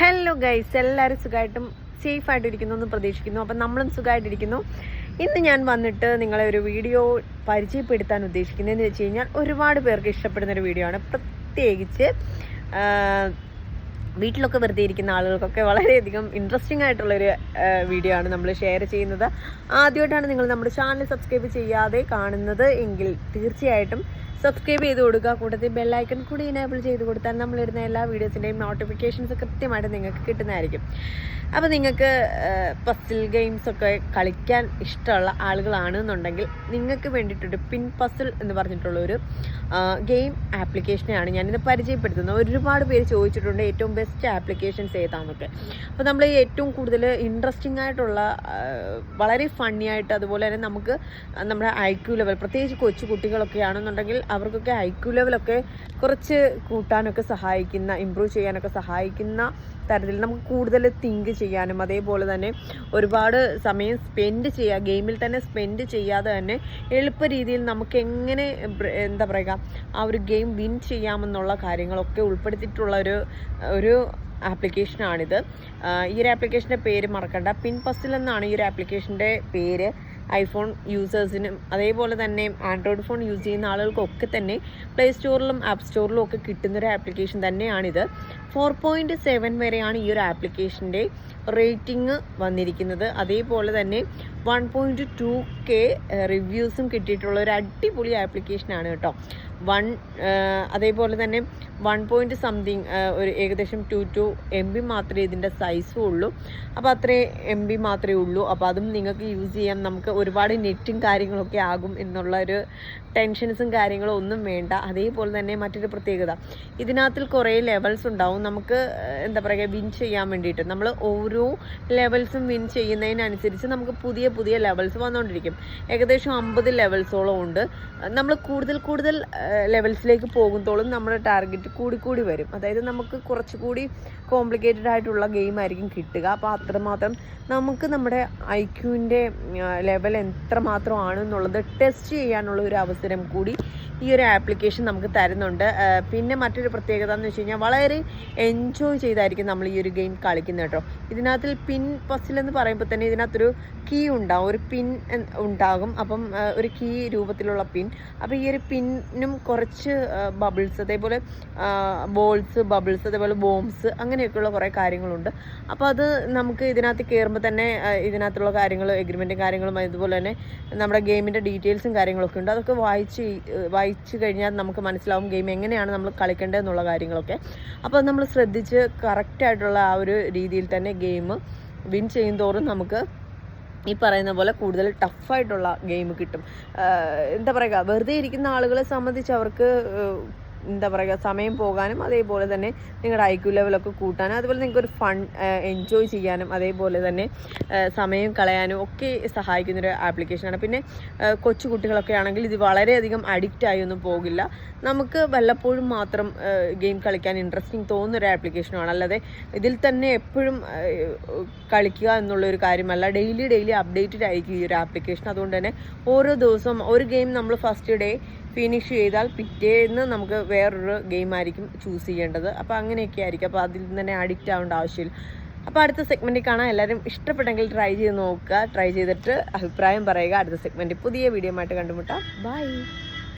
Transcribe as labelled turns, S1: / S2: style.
S1: Hello guys എല്ലാവരും സുഖമായിട്ടും safe ആയിട്ടിരിക്കുന്നു എന്ന് പ്രതീക്ഷിക്കുന്നു. അപ്പം നമ്മളും സുഖമായിട്ടിരിക്കുന്നു. ഇന്ന് ഞാൻ വന്നിട്ട് നിങ്ങളെ ഒരു വീഡിയോ പരിചയപ്പെടുത്താൻ ഉദ്ദേശിക്കുന്നതെന്ന് വെച്ച് കഴിഞ്ഞാൽ ഒരുപാട് പേർക്ക് ഇഷ്ടപ്പെടുന്ന ഒരു വീഡിയോ ആണ്. പ്രത്യേകിച്ച് വീട്ടിലൊക്കെ വെറുതെ ഇരിക്കുന്ന ആളുകൾക്കൊക്കെ വളരെയധികം ഇൻട്രസ്റ്റിംഗ് ആയിട്ടുള്ളൊരു വീഡിയോ ആണ് നമ്മൾ ഷെയർ ചെയ്യുന്നത്. ആദ്യമായിട്ടാണ് നിങ്ങൾ നമ്മുടെ ചാനൽ സബ്സ്ക്രൈബ് ചെയ്യാതെ കാണുന്നത് എങ്കിൽ തീർച്ചയായിട്ടും സബ്സ്ക്രൈബ് ചെയ്ത് കൊടുക്കുക. കൂട്ടത്തിൽ ബെല്ലൈക്കൺ കൂടി എനേബിൾ ചെയ്ത് കൊടുത്താൽ നമ്മളിടുന്ന എല്ലാ വീഡിയോസിന്റെയും നോട്ടിഫിക്കേഷൻസ് കൃത്യമായിട്ട് നിങ്ങൾക്ക് കിട്ടുന്നതായിരിക്കും. അപ്പോൾ നിങ്ങൾക്ക് പസിൽ ഗെയിംസൊക്കെ കളിക്കാൻ ഇഷ്ടമുള്ള ആളുകളാണെന്നുണ്ടെങ്കിൽ നിങ്ങൾക്ക് വേണ്ടിയിട്ടൊരു പിൻ പസിൽ എന്ന് പറഞ്ഞിട്ടുള്ള ഒരു ഗെയിം ആപ്ലിക്കേഷനെയാണ് ഞാനിത് പരിചയപ്പെടുത്തുന്നത്. ഒരുപാട് പേര് ചോദിച്ചിട്ടുണ്ട് ഏറ്റവും ബെസ്റ്റ് ആപ്ലിക്കേഷൻസ് ഏതാണെന്നൊക്കെ അപ്പോൾ നമ്മൾ ഏറ്റവും കൂടുതൽ ഇൻട്രസ്റ്റിംഗ് ആയിട്ടുള്ള വളരെ ഫണ്ണി ആയിട്ട് അതുപോലെ തന്നെ നമുക്ക് നമ്മുടെ ഐക്യു ലെവൽ പ്രത്യേകിച്ച് കൊച്ചു കുട്ടികളൊക്കെ ആണെന്നുണ്ടെങ്കിൽ അവർക്കൊക്കെ ഐക്യു ലെവലൊക്കെ കുറച്ച് കൂട്ടാനൊക്കെ സഹായിക്കുന്ന ഇമ്പ്രൂവ് ചെയ്യാനൊക്കെ സഹായിക്കുന്ന തരത്തിൽ നമുക്ക് കൂടുതൽ തിങ്ക് ചെയ്യാനും അതേപോലെ തന്നെ ഒരുപാട് സമയം സ്പെൻഡ് ചെയ്യുക ഗെയിമിൽ തന്നെ സ്പെൻഡ് ചെയ്യാതെ തന്നെ എളുപ്പ രീതിയിൽ നമുക്ക് എങ്ങനെ എന്താ പറയുക ആ ഒരു ഗെയിം വിൻ ചെയ്യാമെന്നുള്ള കാര്യങ്ങളൊക്കെ ഉൾപ്പെടുത്തിയിട്ടുള്ള ഒരു ഒരു ആപ്ലിക്കേഷനാണിത് ഈ ഒരു ആപ്ലിക്കേഷന്റെ പേര് മറക്കണ്ട. പിൻ പസിൽ എന്നാണ് ഈ ഒരു ആപ്ലിക്കേഷന്റെ പേര്. ഐഫോൺ യൂസേഴ്സിനും അതേപോലെ തന്നെ ആൻഡ്രോയിഡ് ഫോൺ യൂസ് ചെയ്യുന്ന ആളുകൾക്കൊക്കെ തന്നെ പ്ലേ സ്റ്റോറിലും ആപ്പ് സ്റ്റോറിലും ഒക്കെ കിട്ടുന്നൊരു ആപ്ലിക്കേഷൻ തന്നെയാണിത്. ഫോർ പോയിന്റ് സെവൻ വരെയാണ് ഈ ഒരു ആപ്ലിക്കേഷന്റെ റേറ്റിംഗ് വന്നിരിക്കുന്നത്. അതേപോലെ തന്നെ വൺ പോയിന്റ് ടു കെ റിവ്യൂസും കിട്ടിയിട്ടുള്ള ഒരു അടിപൊളി ആപ്ലിക്കേഷനാണ് കേട്ടോ. വൺ അതേപോലെ തന്നെ വൺ പോയിന്റ് സംതിങ് ഒരു ഏകദേശം ടു ടു എം ബി മാത്രമേ ഇതിന്റെ സൈസും ഉള്ളൂ. അപ്പോൾ അത്രേ എം ബി മാത്രമേ ഉള്ളൂ. അപ്പോൾ അതും നിങ്ങൾക്ക് യൂസ് ചെയ്യാം നമുക്ക് ഒരുപാട് നെറ്റും കാര്യങ്ങളൊക്കെ ആകും എന്നുള്ള ഒരു ടെൻഷൻസും കാര്യങ്ങളും ഒന്നും വേണ്ട. അതേപോലെ തന്നെ മറ്റൊരു പ്രത്യേകത ഇതിനകത്തിൽ കുറേ ലെവൽസ് ഉണ്ടാവും. നമുക്ക് എന്താ പറയുക വിൻ ചെയ്യാൻ വേണ്ടിയിട്ട്. നമ്മൾ ഓരോ ലെവൽസും വിൻ ചെയ്യുന്നതിനനുസരിച്ച് നമുക്ക് പുതിയ പുതിയ ലെവൽസ് വന്നുകൊണ്ടിരിക്കും ഏകദേശം അമ്പത് ലെവൽസോളം ഉണ്ട്. നമ്മൾ കൂടുതൽ കൂടുതൽ ലെവൽസിലേക്ക് പോകുന്തോളും നമ്മുടെ ടാർഗറ്റ് കൂടി കൂടി വരും. അതായത് നമുക്ക് കുറച്ചുകൂടി കോംപ്ലിക്കേറ്റഡ് ആയിട്ടുള്ള ഗെയിം ആയിരിക്കും കിട്ടുക. അപ്പോൾ അത്രമാത്രം നമുക്ക് നമ്മുടെ ഐക്യുവിന്റെ ലെവൽ എത്രമാത്രം ആണെന്നുള്ളത് ടെസ്റ്റ് ചെയ്യാനുള്ള ഒരു അവസരം കൂടി ഈ ഒരു ആപ്ലിക്കേഷൻ നമുക്ക് തരുന്നുണ്ട്. പിന്നെ മറ്റൊരു പ്രത്യേകത എന്ന് വെച്ച് കഴിഞ്ഞാൽ വളരെ എൻജോയ് ചെയ്തായിരിക്കും നമ്മൾ ഈ ഒരു ഗെയിം കളിക്കുന്നത് കേട്ടോ. ഇതിനകത്തിൽ പിൻ പസിൽ എന്ന് പറയുമ്പോൾ തന്നെ ഇതിനകത്തൊരു കീ ഉണ്ടാകും ഒരു പിൻ ഉണ്ടാകും. അപ്പം ഒരു കീ രൂപത്തിലുള്ള പിൻ അപ്പോൾ ഈ ഒരു പിന്നും കുറച്ച് ബബിൾസ് അതേപോലെ ബോൾസ് ബബിൾസ് അതേപോലെ ബോംസ് അങ്ങനെയൊക്കെയുള്ള കുറേ കാര്യങ്ങളുണ്ട്. അപ്പോൾ അത് നമുക്ക് ഇതിനകത്ത് കയറുമ്പോൾ തന്നെ ഇതിനകത്തുള്ള കാര്യങ്ങൾ എഗ്രിമെന്റും കാര്യങ്ങളും അതുപോലെ തന്നെ നമ്മുടെ ഗെയിമിന്റെ ഡീറ്റെയിൽസും കാര്യങ്ങളൊക്കെ ഉണ്ട്. അതൊക്കെ വായിച്ച് ഈ- വായിച്ച് കഴിഞ്ഞാൽ നമുക്ക് മനസ്സിലാവും ഗെയിം എങ്ങനെയാണ് നമ്മൾ കളിക്കേണ്ടത് എന്നുള്ള കാര്യങ്ങളൊക്കെ അപ്പോൾ നമ്മൾ ശ്രദ്ധിച്ച് കറക്റ്റായിട്ടുള്ള ആ ഒരു രീതിയിൽ തന്നെ ഗെയിം വിൻ ചെയ്യും തോറും നമുക്ക് ഈ പറയുന്ന പോലെ കൂടുതൽ ടഫായിട്ടുള്ള ഗെയിം കിട്ടും. എന്താ പറയുക വെറുതെ ഇരിക്കുന്ന ആളുകളെ സംബന്ധിച്ച് അവർക്ക് എന്താ പറയുക സമയം പോകാനും അതേപോലെ തന്നെ നിങ്ങളുടെ ഐക്യു ലെവലൊക്കെ കൂട്ടാനും അതുപോലെ നിങ്ങൾക്ക് ഒരു ഫൺ എൻജോയ് ചെയ്യാനും അതേപോലെ തന്നെ സമയം കളയാനും ഒക്കെ സഹായിക്കുന്നൊരു ആപ്ലിക്കേഷനാണ് പിന്നെ കൊച്ചു കുട്ടികളൊക്കെ ആണെങ്കിൽ ഇത് വളരെയധികം അഡിക്റ്റ് ആയി ഒന്നും പോകില്ല. നമുക്ക് വല്ലപ്പോഴും മാത്രം ഗെയിം കളിക്കാൻ ഇൻട്രസ്റ്റിംഗ് തോന്നുന്ന ഒരു ആപ്ലിക്കേഷനാണ് അല്ലാതെ ഇതിൽ തന്നെ എപ്പോഴും കളിക്കുക എന്നുള്ളൊരു കാര്യമല്ല. ഡെയിലി ഡെയിലി അപ്ഡേറ്റഡ് ആയിരിക്കും ഈ ഒരു ആപ്ലിക്കേഷൻ അതുകൊണ്ട് തന്നെ ഓരോ ദിവസവും ഒരു ഗെയിം നമ്മൾ ഫസ്റ്റ് ഡേ ഫിനിഷ് ചെയ്താൽ പിറ്റേന്ന് നമുക്ക് വേറൊരു ഗെയിം ആയിരിക്കും ചൂസ് ചെയ്യേണ്ടത്. അപ്പോൾ അങ്ങനെയൊക്കെ ആയിരിക്കും. അപ്പോൾ അതിൽ തന്നെ അഡിക്റ്റ് ആവേണ്ട ആവശ്യമില്ല. അപ്പോൾ അടുത്ത സെഗ്മെന്റിൽ കാണാം. എല്ലാവരും ഇഷ്ടപ്പെട്ടെങ്കിൽ ട്രൈ ചെയ്ത് നോക്കുക. ട്രൈ ചെയ്തിട്ട് അഭിപ്രായം പറയുക. അടുത്ത സെഗ്മെന്റ് പുതിയ വീഡിയോ ആയിട്ട് കണ്ടുമുട്ടാം. ബൈ